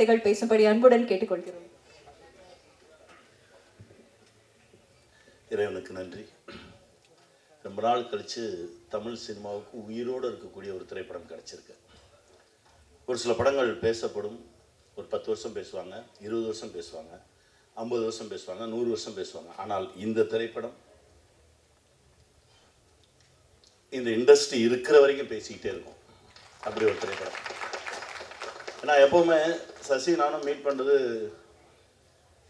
வார்த்தைகள் பேசும்படி அன்புடன் கேட்டுக்கொள்கிறோம். இறைவனுக்கு நன்றி. ரொம்ப நாள் கழித்து தமிழ் சினிமாவுக்கு உயிரோடு இருக்கக்கூடிய ஒரு திரைப்படம் கிடச்சிருக்கு. ஒரு சில படங்கள் பேசப்படும். ஒரு பத்து வருஷம் பேசுவாங்க இருபது வருஷம் பேசுவாங்க ஐம்பது வருஷம் பேசுவாங்க நூறு வருஷம் பேசுவாங்க. ஆனால் இந்த திரைப்படம் இந்த இண்டஸ்ட்ரி இருக்கிற வரைக்கும் பேசிக்கிட்டே இருக்கும். அப்படி ஒரு திரைப்படம். நான் எப்போவுமே சசி நானும் மீட் பண்ணுறது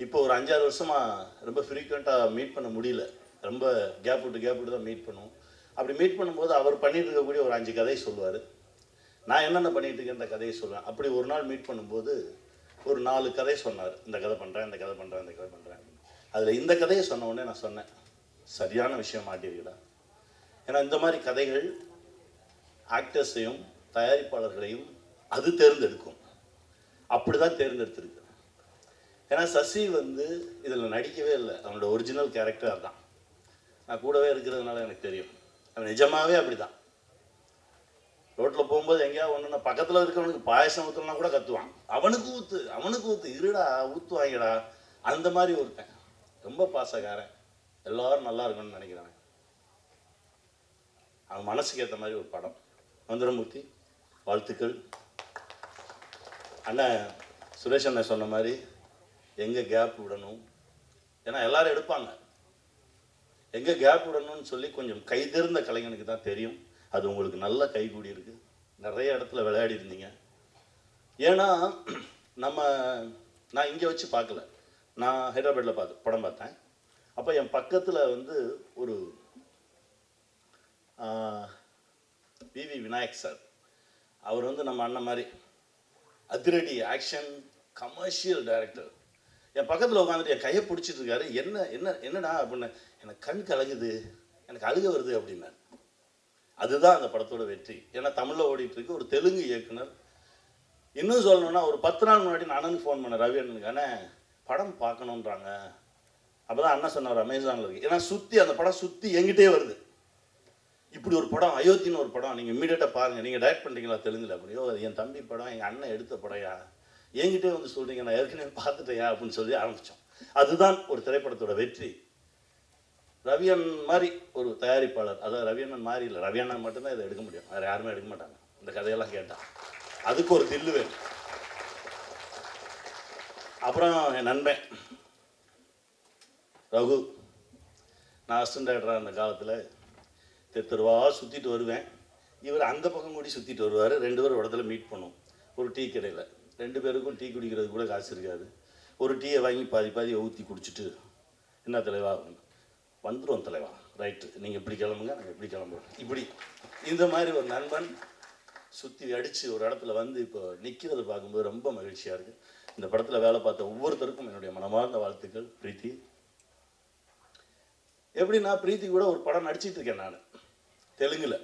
இப்போ ஒரு அஞ்சாறு வருஷமாக ரொம்ப ஃப்ரீக்வெண்ட்டாக மீட் பண்ண முடியல. ரொம்ப கேப் விட்டு கேப் விட்டு தான் மீட் பண்ணுவோம். அப்படி மீட் பண்ணும்போது அவர் பண்ணிட்டு இருக்கக்கூடிய ஒரு அஞ்சு கதை சொல்லுவார். நான் என்னென்ன பண்ணிகிட்டு இருக்கேன் இந்த கதையை சொல்லுவேன். அப்படி ஒரு நாள் மீட் பண்ணும்போது ஒரு நாலு கதை சொன்னார். இந்த கதை பண்ணுறேன் இந்த கதை பண்ணுறேன் இந்த கதை பண்ணுறேன் அதில் இந்த கதையை சொன்ன உடனே நான் சொன்னேன் சரியான விஷயம் மாட்டிருக்கடா. ஏன்னா இந்த மாதிரி கதைகள் ஆக்டர்ஸையும் தயாரிப்பாளர்களையும் அது தேர்ந்தெடுக்கும். அப்படி தான் தேர்ந்தெடுத்திருக்கு ஏன்னா சசி வந்து இதில் நடிக்கவே இல்லை. அவனோட ஒரிஜினல் கேரக்டர் தான் நான் கூடவே இருக்கிறதுனால எனக்கு தெரியும். அவன் நிஜமாவே அப்படிதான். ரோட்டில் போகும்போது எங்கேயாவது ஒன்று பக்கத்தில் இருக்கிறவனுக்கு பாயசம் ஊற்றலாம் கூட கத்துவான். அவனுக்கு ஊத்து அவனுக்கு ஊத்து. இருடா ஊற்றுவாங்கடா அந்த மாதிரி ஒருத்தன். ரொம்ப பாசக்காரன். எல்லாரும் நல்லா இருக்கணும்னு நினைக்கிறவன். அவன் மனசுக்கு ஏற்ற மாதிரி ஒரு படம். மந்திரமூர்த்தி வாழ்த்துக்கள். அண்ணன் சுரேஷ் அண்ணன் சொன்ன மாதிரி எங்கே கேப் விடணும்? ஏன்னா எல்லாரும் எடுப்பாங்க. எங்கே கேப் விடணும்னு சொல்லி கொஞ்சம் கைதிருந்த கலைஞனுக்கு தான் தெரியும். அது உங்களுக்கு நல்ல கைகூடி இருக்கு. நிறைய இடத்துல விளையாடி இருந்தீங்க. ஏன்னா நம்ம நான் இங்கே வச்சு பார்க்கல. நான் ஹைதராபாத்தில் பார்த்து படம் பார்த்தேன். அப்போ என் பக்கத்தில் வந்து ஒரு விவி விநாயக் சார். அவர் வந்து நம்ம அண்ணன் மாதிரி. அதிரடி ஆக்ஷன் கமர்ஷியல் டைரக்டர் என் பக்கத்தில் உட்காந்துட்டு என் கையை பிடிச்சிட்டு இருக்காரு. என்ன என்ன என்னடா அப்படின்னு. எனக்கு கண் கலங்குது. எனக்கு அழுக வருது அப்படின்னாரு. அதுதான் அந்த படத்தோட வெற்றி. ஏன்னா தமிழில் ஓடிட்டு இருக்கு ஒரு தெலுங்கு இயக்குனர். இன்னும் சொல்லணும்னா ஒரு பத்து நாள் முன்னாடி நான் அண்ணனுக்கு ஃபோன் பண்ணேன் ரவி அண்ணனுக்கு படம் பார்க்கணுன்றாங்க அப்போ தான் அண்ணன் சொன்னார் அமேசானில் இருக்கு. ஏன்னா சுற்றி அந்த படம் சுற்றி எங்கிட்டே வருது. இப்படி ஒரு படம் அயோத்தின்னு ஒரு படம் நீங்கள் இமீடியட்டாக பாருங்கள் நீங்கள் டைரக்ட் பண்ணுறீங்களா தெலுங்குல அப்படியோ அது என் தம்பி படம் எங்கள் அண்ணன் எடுத்த படையா? என்கிட்டே வந்து சொல்கிறீங்க நான் ஏற்கனவே பார்த்துட்டேயா? அப்படின்னு சொல்லி ஆரம்பித்தோம் அதுதான் ஒரு திரைப்படத்தோட வெற்றி. ரவியன் மாதிரி ஒரு தயாரிப்பாளர் அதாவது ரவியண்ணன் மாதிரி இல்லை ரவியண்ணன் மட்டும்தான் இதை எடுக்க முடியும். வேறு யாருமே எடுக்க மாட்டாங்க. இந்த கதையெல்லாம் கேட்டால் அதுக்கு ஒரு தில்லு வேணும். அப்புறம் என் நண்பன் ரகு. நான் அசிஸ்டன்ட் டைரக்டராக இருந்த காலத்தில் தெரு தெருவா சுற்றிட்டு வருவேன். இவர் அந்த பக்கம் கூடி சுற்றிட்டு வருவார். ரெண்டு பேரும் இடத்துல மீட் பண்ணுவோம். ஒரு டீ கடையில். ரெண்டு பேருக்கும் டீ குடிக்கிறது கூட காசு இருக்காது. ஒரு டீயை வாங்கி பாதி பாதி ஊற்றி குடிச்சிட்டு என்ன தலைவா? வந்துடும் தலைவா. ரைட்டு நீங்கள் இப்படி கிளம்புங்க நாங்கள் இப்படி கிளம்புறோம். இப்படி. இந்த மாதிரி ஒரு நண்பன் சுற்றி அடித்து ஒரு இடத்துல வந்து இப்போ நிற்கிறத பார்க்கும்போது ரொம்ப மகிழ்ச்சியாக இருக்குது இந்த படத்தில் வேலை பார்த்த ஒவ்வொருத்தருக்கும் என்னுடைய மனமார்ந்த வாழ்த்துக்கள். பிரீத்தி. எப்படின்னா பிரீத்தி கூட ஒரு படம் நடிச்சிட்டு இருக்கேன் நான். தெலுங்குல.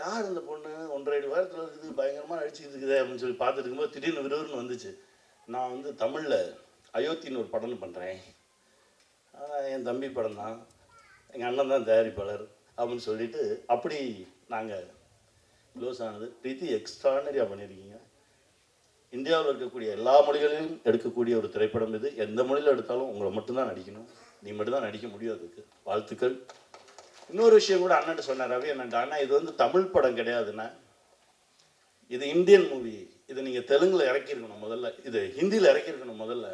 யார் இந்த பொண்ணு? ஒன்றரை வாரத்தில் இருக்குது பயங்கரமாக நடிச்சிட்டு இருக்குது அப்படின்னு சொல்லி பார்த்துட்டு இருக்கும்போது திடீர்னு விறுவிறுன்னு வந்துச்சு. நான் வந்து தமிழில் அயோத்தின்னு ஒரு படம் பண்ணுறேன் என் தம்பி படம் தான் எங்கள் அண்ணன் தான் தயாரிப்பாளர் அப்படின்னு சொல்லிட்டு அப்படி நாங்கள் க்ளோஸ் ஆனது. பிரீத்தி எக்ஸ்ட்ரானரியாக பண்ணியிருக்கீங்க. இந்தியாவில் இருக்கக்கூடிய எல்லா மொழிகளிலும் எடுக்கக்கூடிய ஒரு திரைப்படம் இது. எந்த மொழியில் எடுத்தாலும் உங்களை மட்டும்தான் நடிக்கணும். நீ மட்டும்தான் நடிக்க முடியும் அதுக்கு. வாழ்த்துக்கள். இன்னொரு விஷயம் கூட அண்ணன் சொன்னார் ரவி அண்ணன் அண்ணா இது வந்து தமிழ் படம் கிடையாதுண்ணா. இது இந்தியன் மூவி. இதை நீங்கள் தெலுங்கில் இறக்கியிருக்கணும் முதல்ல. இது ஹிந்தியில் இறக்கியிருக்கணும் முதல்ல.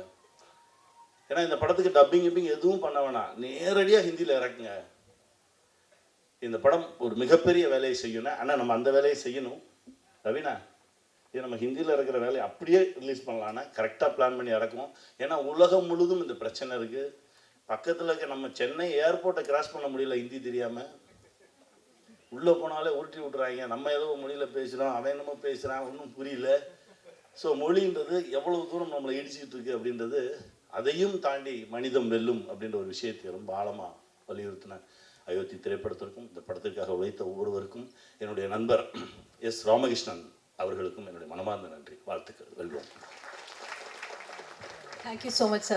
ஏன்னா இந்த படத்துக்கு டப்பிங் கிப்பிங் எதுவும் பண்ண வேணாம். நேரடியாக ஹிந்தியில் இறக்குங்க. இந்த படம் ஒரு மிகப்பெரிய வேலையை செய்யணும் ஆனால் நம்ம அந்த வேலையை செய்யணும். ரவினா இது நம்ம ஹிந்தியில் இருக்கிற வேலையை அப்படியே ரிலீஸ் பண்ணலான்னா கரெக்டாக பிளான் பண்ணி இறக்குவோம். ஏன்னா உலகம் முழுதும் இந்த பிரச்சனை இருக்குது பக்கத்தில் இருக்க நம்ம சென்னை ஏர்போர்ட்டை கிராஸ் பண்ண முடியல ஹிந்தி தெரியாமல் உள்ளே போனாலே உருட்டி விட்றாங்க நம்ம ஏதோ மொழியில் பேசுகிறோம் அவன் என்னமோ பேசுகிறான் ஒன்றும் புரியல. ஸோ மொழின்றது எவ்வளவு தூரம் நம்மளை இடிச்சிட்டு இருக்கு அப்படின்றது அதையும் தாண்டி மனிதம் வெல்லும் அப்படின்ற ஒரு விஷயத்தை ரொம்ப ஆழமாக வலியுறுத்தினேன் அயோத்தி திரைப்படத்திற்கும் இந்த படத்திற்காக உழைத்த ஒவ்வொருவருக்கும் என்னுடைய நண்பர் எஸ் ராமகிருஷ்ணன் அவர்களுக்கும் என்னுடைய மனமார்ந்த நன்றி. வாழ்த்துக்கள். வெல்வோம். Thank you so much sir